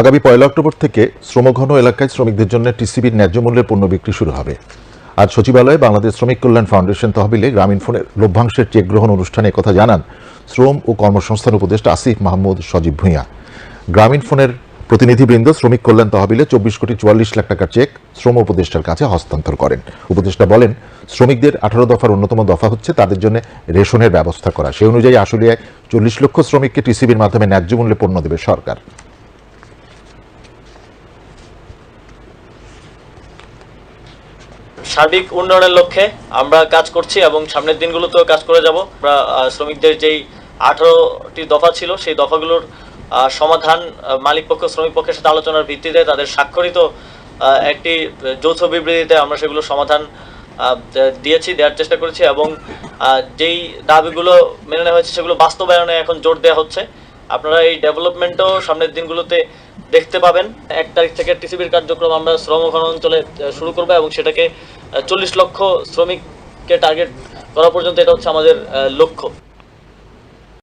আগামী পয়লা অক্টোবর থেকে শ্রমঘন এলাকায় শ্রমিকদের জন্য টিসিবির ন্যায্য মূল্যের পণ্য বিক্রি শুরু হবে। আজ সচিবালয়ে বাংলাদেশ শ্রমিক কল্যাণ ফাউন্ডেশন তহবিলে গ্রামীণ ফোনের লভ্যাংশের চেক গ্রহণ অনুষ্ঠানে কথা জানান শ্রম ও কর্মসংস্থান উপদেষ্টা আসিফ মাহমুদ সজীব ভূঁইয়া। গ্রামীণ ফোনের প্রতিনিধিবৃন্দ শ্রমিক কল্যাণ তহবিলে চব্বিশ কোটি চুয়াল্লিশ লাখ টাকার চেক শ্রম উপদেষ্টার কাছে হস্তান্তর করেন। উপদেষ্টা বলেন, শ্রমিকদের আঠারো দফার অন্যতম দফা হচ্ছে তাদের জন্য রেশনের ব্যবস্থা করা। সেই অনুযায়ী আশুলিয়ায় চল্লিশ লক্ষ শ্রমিককে টিসিবির মাধ্যমে ন্যায্য মূল্যে পণ্য দেবে সরকার। সার্বিক উন্নয়নের লক্ষ্যে আমরা কাজ করছি এবং সামনের দিনগুলোতেও কাজ করে যাব। আমরা শ্রমিকদের যেই আঠারোটি দফা ছিল, সেই দফাগুলোর সমাধান মালিক পক্ষ, শ্রমিক পক্ষের সাথে আলোচনার ভিত্তিতে তাদের স্বাক্ষরিত একটি যৌথ বিবৃতিতে আমরা সেগুলো সমাধান দিয়েছি, দেওয়ার চেষ্টা করেছি এবং যেই দাবিগুলো মেনে নেওয়া হয়েছে সেগুলো বাস্তবায়নে এখন জোর দেওয়া হচ্ছে। আপনারা এই ডেভেলপমেন্টও সামনের দিনগুলোতে দেখতে পাবেন। এক তারিখ থেকে টিসিবির কার্যক্রম আমরা শ্রম অঞ্চলে শুরু করব এবং সেটাকে চল্লিশ লক্ষ শ্রমিককে টার্গেট করা পর্যন্ত এটা হচ্ছে আমাদের লক্ষ্য।